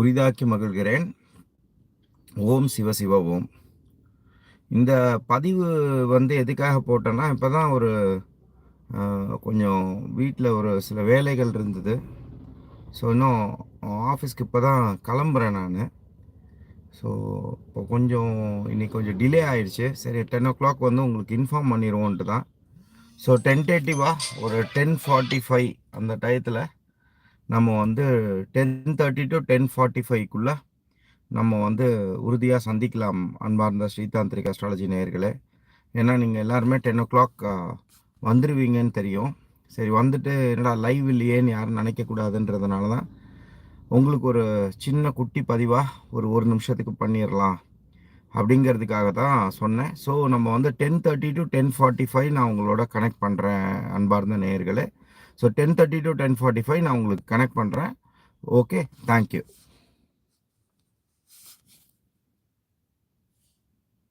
உரிதாக்கி மகிழ்கிறேன். ஓம் சிவ சிவ ஓம். இந்த பதிவு வந்து எதுக்காக போட்டேன்னா இப்போ தான் ஒரு கொஞ்சம் வீட்டில் ஒரு சில வேலைகள் இருந்தது. ஸோ இன்னும் ஆஃபீஸ்க்கு இப்போ தான் கிளம்புறேன் நான். ஸோ இப்போ கொஞ்சம் இன்னைக்கு கொஞ்சம் டிலே ஆயிடுச்சு. சரி டென் ஓ கிளாக் வந்து உங்களுக்கு இன்ஃபார்ம் பண்ணிடுவோன்ட்டு தான் ஸோ டென்டேட்டிவாக ஒரு டென் ஃபார்ட்டி ஃபைவ் அந்த டயத்தில் நம்ம வந்து ten thirty to ten forty ஃபைவ்க்குள்ளே நம்ம வந்து உறுதியாக சந்திக்கலாம் அன்பார்ந்த ஸ்ரீதாந்திரிக் அஸ்ட்ராலஜி நேயர்களே. ஏன்னா நீங்கள் எல்லாருமே டென் ஓ கிளாக் வந்துடுவீங்கன்னு தெரியும். சரி வந்துட்டு என்னடா லைவ் இல்லையேன்னு யாரும் நினைக்கக்கூடாதுன்றதுனால தான் உங்களுக்கு ஒரு சின்ன குட்டி பதிவாக ஒரு ஒரு நிமிஷத்துக்கு பண்ணிடலாம் அப்படிங்கிறதுக்காக தான் சொன்னேன். ஸோ நம்ம வந்து ten thirty to ten forty five நான் உங்களோட கனெக்ட் பண்ணுறேன் அன்பார்ந்த நேயர்களே. So ten thirty to ten forty five நான் உங்களுக்கு கனெக்ட் பண்ணுறேன் ஓகே தேங்க்யூ